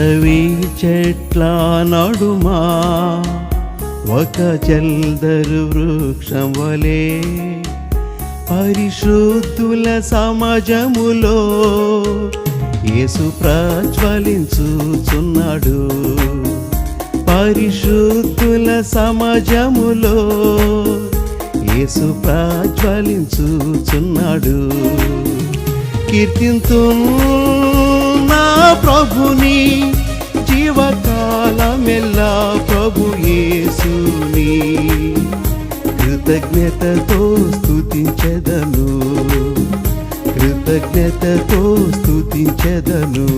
అడవి చెట్ల నడుమా ఒక చెల్దరు వృక్షం వలే. పరిశుద్ధుల సమాజములో యేసు ప్రజ్వలించుచున్నాడు. పరిశుద్ధుల సమాజములో యేసు ప్రజ్వలించుచున్నాడు. కీర్తింతు ప్రభుని జీవకాలమెల్లా ప్రభు యేసుని. కృతజ్ఞతతో స్థుతించదను కృతజ్ఞతతో స్థుతించదను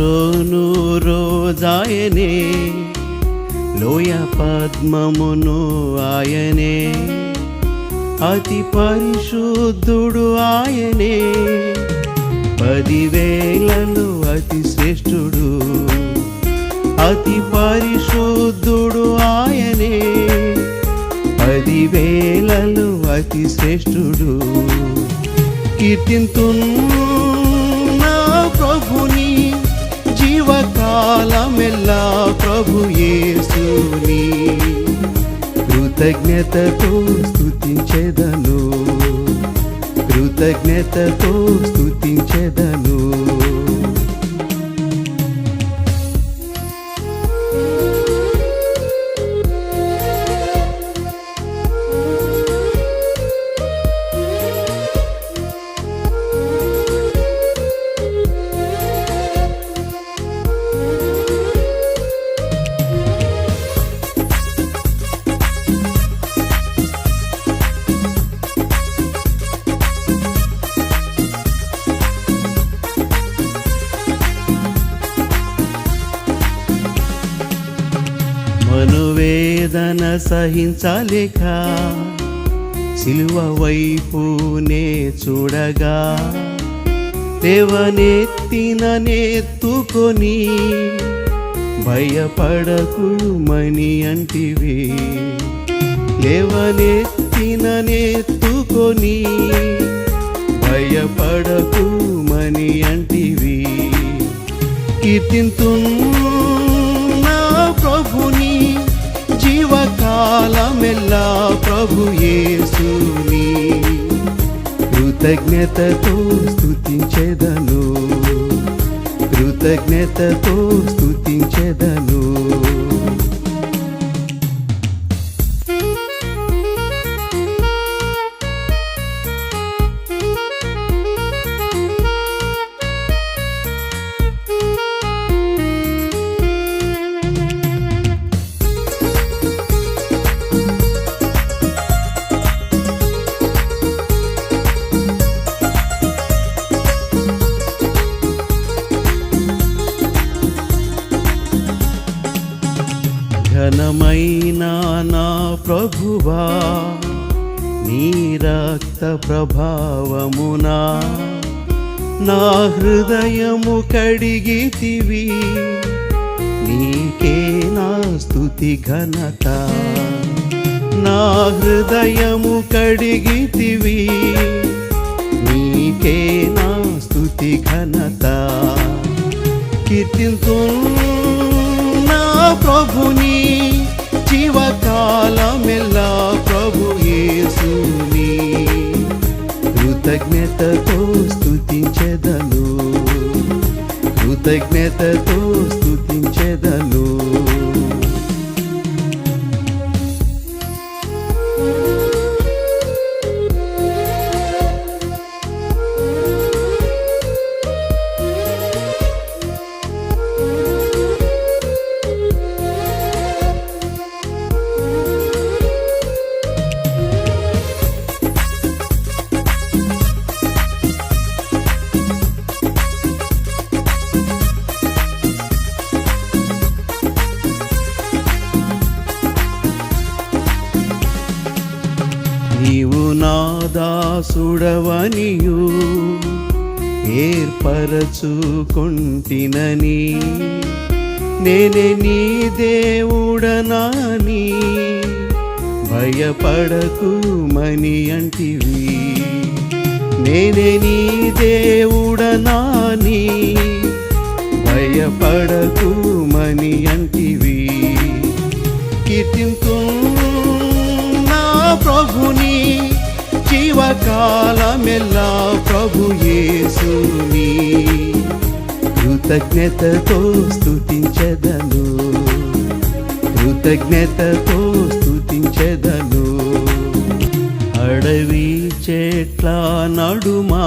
షారోను రోజాయనే లోయ పద్మమును ఆయనే. అతి పరిశుద్ధుడు ఆయనే పదివేలలో అతి శ్రేష్ఠుడు. అతి పరిశుద్ధుడు ఆయనే పదివేలలో అతి శ్రేష్ఠుడు. కీర్తింతున్నా కాలమెల్లా ప్రభు యేసుని కృతజ్ఞతతో స్థుతించెదను కృతజ్ఞతతో స్థుతించెదను మనువేదన సహించలేక సిలువ వైపునే చూడగా దేవనెత్తిన నెత్తుకొని భయపడకు మని అంటివి. లేవనెత్తిన నెత్తుకొని భయపడకు మని అంటివి. కీర్తింతున్న ప్రభు యేసుని కృతజ్ఞతతో స్థుతించెదను కృతజ్ఞతతో స్థుతించెదను ఘనమైన నా ప్రభువా నీ రక్త ప్రభావమునా నా హృదయము కడిగితివి నీకే నా స్థుతి ఘనత. నా హృదయము కడిగితివి నీకే నా స్థుతి ఘనత. కీర్తింతు ప్రభుని జీవకాలమెల్లా ప్రభు యేసుని. కృతజ్ఞతతో స్తుతించెదను. కృతజ్ఞతతో దాసుడవనియు ఏర్పరచుకొంటినని. నేనే నీ దేవుడనాని భయపడకు మని అంటివి. నేనే నీ దేవుడనాని భయపడకు మని కాలమెల్లా ప్రభు యేసుని కృతజ్ఞతతో స్థుతించదను కృతజ్ఞతతో స్థుతించదను అడవి చెట్ల నడుమా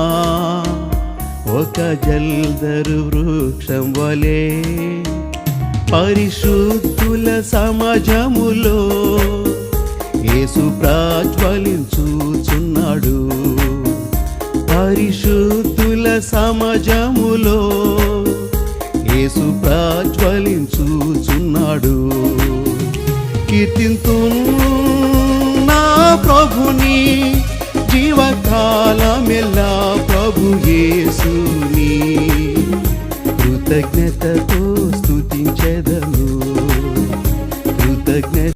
ఒక జల్దరు వృక్షం వలే పరిశుద్ధుల సమాజములో యేసు ఉన్నాడు. పరిశుద్ధుల సమాజములో యేసు ప్రాజ్వలించుచున్నాడు. కీర్తింతు నా ప్రభుని జీవకాలమెల్లా ప్రభు యేసుని కృతజ్ఞతతో